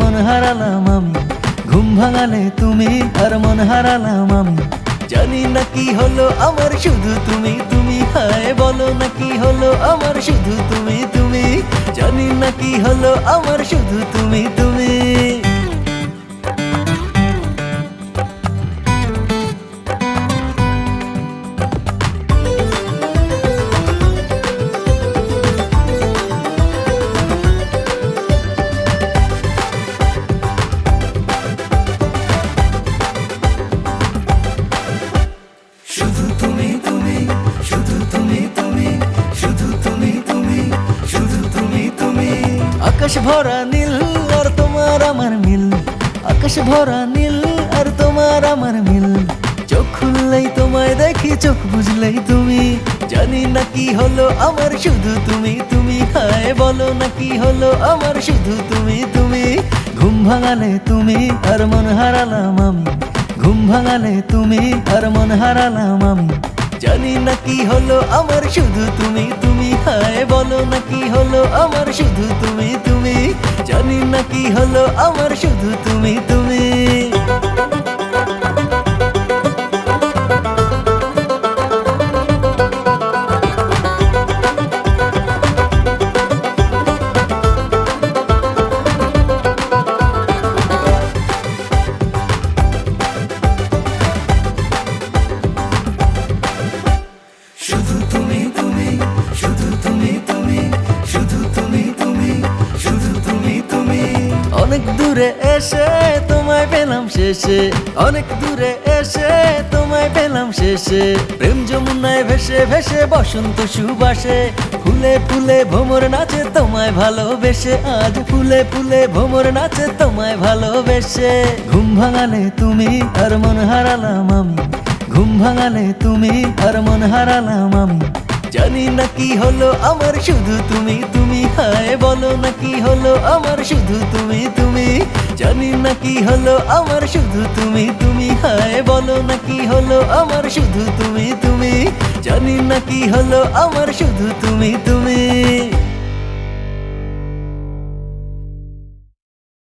মন হারালাম আমি। ঘুম ভাঙালে তুমি আর মন হারালাম আমি। জানি না কি হলো আমার, শুধু তুমি তুমি হায় বলো না কি হলো আমার, শুধু তুমি তুমি। জানি না কি হলো আমার, শুধু তুমি তুমি ভরা নীল আর তোমার আমার মিল। আকাশ ভরা নীল আর তোমার আমার মিল। চোখ খুললেই তোমায় দেখি, চোখ বুঝলেই তুমি। জানি না কি হলো আমার, শুধু তুমি তুমি। হায়, বলো না কি হলো আমার, শুধু তুমি তুমি। ঘুম ভাঙালে তুমি, আর মন হারালাম আমি। ঘুম ভাঙালে তুমি, আর মন হারালাম আমি। জানি না কি হলো আমার, শুধু তুমি তুমি। হায়, বলো না কি হলো আমার, শুধু তুমি তুমি জানি না কি হলো আমার শুধু তুমি তুমি? অনেক দূরে এসে তোমায় পেলাম শেষে। অনেক দূরে এসে তোমায় পেলাম শেষে। প্রেম যমুনায় ভেসে ভেসে বসন্ত সুবাসে। ফুলে ফুলে ভোমর নাচে তোমায় ভালোবেসে। আজ ফুলে ফুলে ভোমর নাচে তোমায় ভালোবেসে। ঘুম ভাঙালে তুমি আর মন হারালাম আমি। ঘুম ভাঙালে তুমি আর মন হারালাম আমি। জানি না কি হলো আমার, শুধু তুমি তুমি, হায় বলো না কি হলো আমার, শুধু তুমি তুমি। জানি না কি হলো আমার, শুধু তুমি তুমি, হায় বলো না কি হলো আমার, শুধু তুমি তুমি। জানি না কি হলো আমার, শুধু তুমি তুমি।